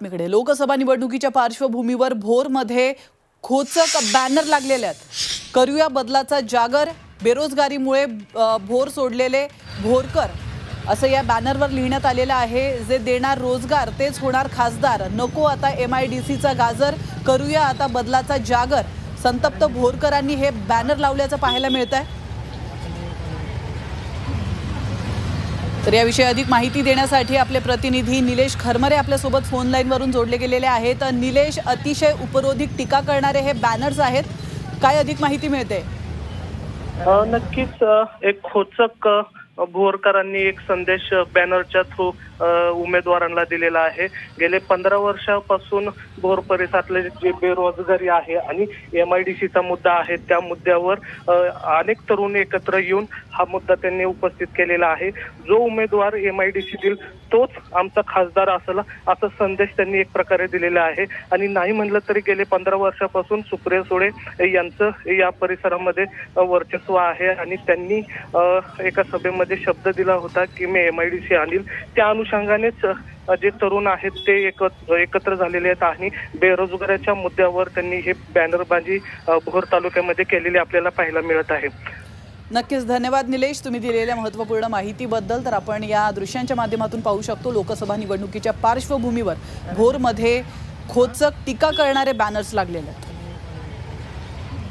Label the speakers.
Speaker 1: बातमीकडे लोकसभा निवडणुकीच्या पार्श्वभूमीवर भोरमध्ये खोचक बॅनर लागलेले आहेत. करूया बदलाचा जागर. बेरोजगारीमुळे भोर सोडलेले भोरकर. असं या बॅनरवर लिहिण्यात आलेलं आहे. जे देणार रोजगार तेच होणार खासदार. नको आता एम आय डी सीचा गाजर. करूया आता बदलाचा जागर. संतप्त भोरकरांनी हे बॅनर लावल्याचं पाहायला मिळत आहे तर याविषयी अधिक माहिती देण्यासाठी आपले प्रतिनिधी निलेश खरमरे आपल्यासोबत फोन लाईनवरून जोडले गेलेले आहेत. निलेश अतिशय उपरोधिक टीका करणारे हे बॅनर्स आहेत. काय अधिक माहिती मिळते?
Speaker 2: नक्कीच एक खोचक बोरकरांनी भोरकरांनी एक संदेश बॅनरच्या थ्रू उमेदवारांना दिलेला आहे. गेले पंधरा वर्षापासून भोर परिसरातले जे बेरोजगारी आहे आणि एम आय डी सीचा मुद्दा आहे त्या मुद्द्यावर अनेक तरुण एकत्र येऊन हा मुद्दा त्यांनी उपस्थित केलेला आहे. जो उमेदवार एम आय डी सी देईल तोच आमचा खासदार असला असा संदेश त्यांनी एक प्रकारे दिलेला आहे. आणि नाही म्हणलं तरी गेले पंधरा वर्षापासून सुप्रिया सुळे यांचं या परिसरामध्ये वर्चस्व आहे. आणि त्यांनी एका सभेमध्ये शब्द दिला होता की मी एम आय डी सी आणील. त्या अनुषंगानेच जे तरुण आहेत ते एकत्र एकत्र झालेले आहेत आणि बेरोजगाराच्या मुद्द्यावर त्यांनी हे बॅनरबाजी भोर तालुक्यामध्ये केलेली आपल्याला पाहायला मिळत आहे.
Speaker 1: नक्कीच. धन्यवाद निलेश. तुम्ही दिलेल्या महत्त्वपूर्ण माहितीबद्दल तर आपण या दृश्यांच्या माध्यमातून पाहू शकतो लोकसभा निवडणुकीच्या पार्श्वभूमीवर भोरमध्ये खोचक टीका करणारे बॅनर्स लागलेले आहेत.